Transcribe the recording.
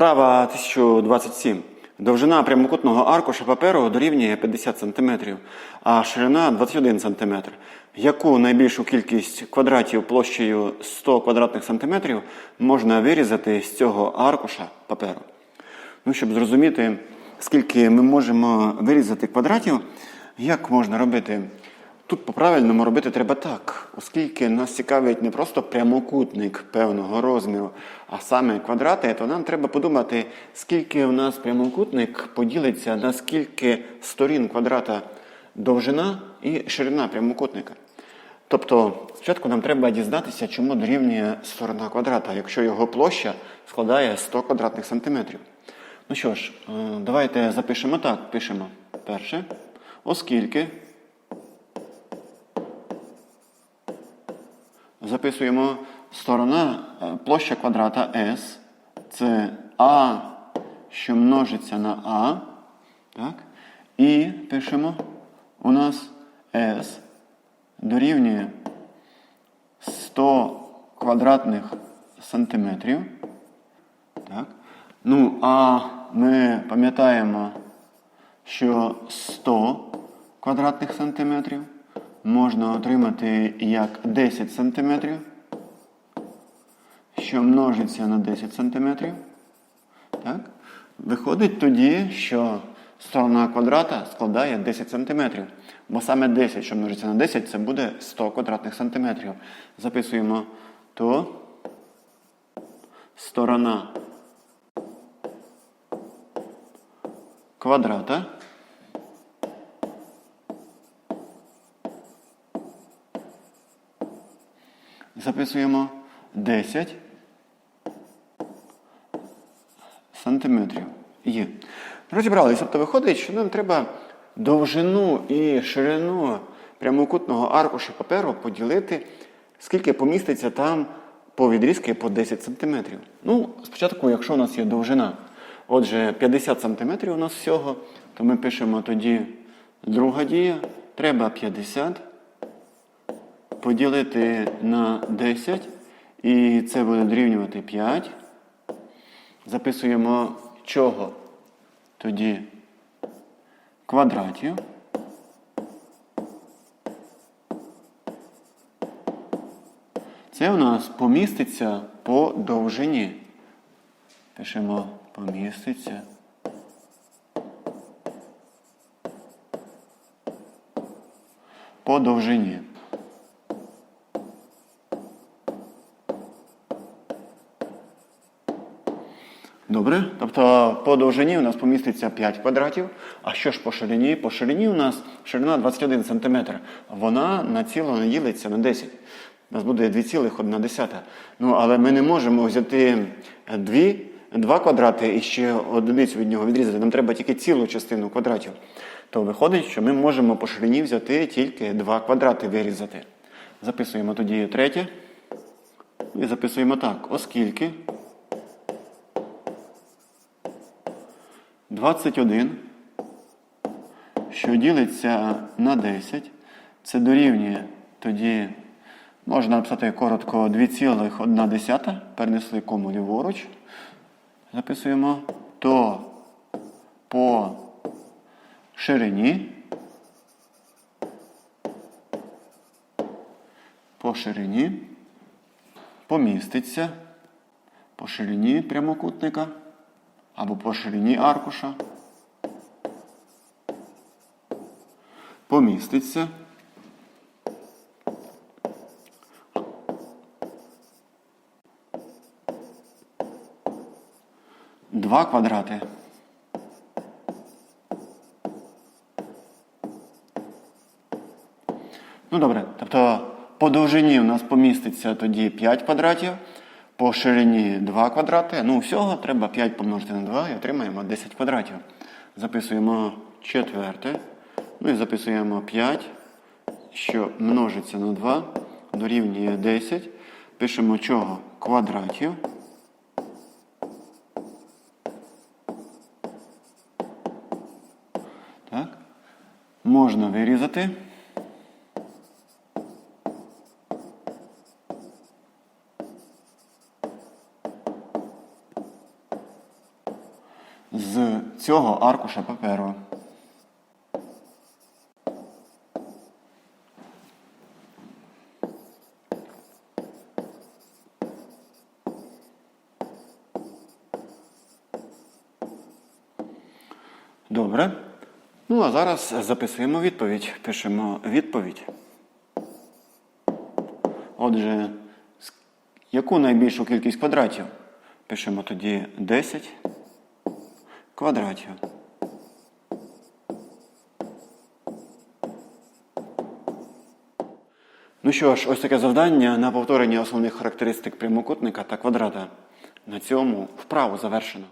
Вправа 1027. Довжина прямокутного аркуша паперу дорівнює 50 см, а ширина 21 см. Яку найбільшу кількість квадратів площею 100 квадратних сантиметрів можна вирізати з цього аркуша паперу? Ну, щоб зрозуміти, скільки ми можемо вирізати квадратів, як можна робити? Тут по-правильному робити треба так, оскільки нас цікавить не просто прямокутник певного розміру, а саме квадрати, то нам треба подумати, скільки у нас прямокутник поділиться на скільки сторін квадрата довжина і ширина прямокутника. Тобто, спочатку нам треба дізнатися, чому дорівнює сторона квадрата, якщо його площа складає 100 квадратних сантиметрів. Ну що ж, е, давайте запишемо так. Пишемо перше, оскільки. Записуємо сторона е, площа квадрата S. Це А, що множиться на А. Так? І пишемо у нас S дорівнює 100 квадратних сантиметрів. Так? Ну, а ми пам'ятаємо, що 100 квадратних сантиметрів можна отримати як 10 сантиметрів, що множиться на 10 сантиметрів. Так? Виходить тоді, що сторона квадрата складає 10 сантиметрів. Бо саме 10, що множиться на 10, це буде 100 квадратних сантиметрів. Записуємо то сторона квадрата. Записуємо 10 сантиметрів. Є. Розібралися. Тобто виходить, що нам треба довжину і ширину прямокутного аркуша паперу поділити, скільки поміститься там по відрізки по 10 см. Ну, спочатку, якщо у нас є довжина, отже, 50 см у нас всього, то ми пишемо тоді друга дія. Треба 50 поділити на 10, і це буде дорівнювати 5. Записуємо чого? Тоді квадратів. Це у нас поміститься по довжині. Пишемо поміститься. По довжині. Добре. Тобто по довжині у нас поміститься 5 квадратів. А що ж по ширині? По ширині у нас ширина 21 см. Вона на ціло не ділиться на 10. У нас буде 2,1. Ну, але ми не можемо взяти 2, 2 квадрати і ще одиницю від нього відрізати. Нам треба тільки цілу частину квадратів. То виходить, що ми можемо по ширині взяти тільки 2 квадрати вирізати. Записуємо тоді третє. І записуємо так, оскільки. 21, що ділиться на 10, це дорівнює тоді, можна написати коротко 2,1, перенесли кому ліворуч. Записуємо то по ширині. По ширині поміститься по ширині прямокутника або по ширині аркуша. Поміститься. Два квадрати. Ну добре, тобто по довжині у нас поміститься тоді 5 квадратів, по ширині 2 квадрати. Ну, всього треба 5 помножити на 2 і отримаємо 10 квадратів. Записуємо четверте. Ну і записуємо 5, що множиться на 2, дорівнює 10. Пишемо чого? Квадратів. Так. Можна вирізати. з цього аркуша паперу. Добре. Ну, а зараз записуємо відповідь. Пишемо відповідь. Отже, яку найбільшу кількість квадратів? Пишемо тоді 10 квадратів. Ну що ж, ось таке завдання на повторення основних характеристик прямокутника та квадрата. На цьому вправу завершено.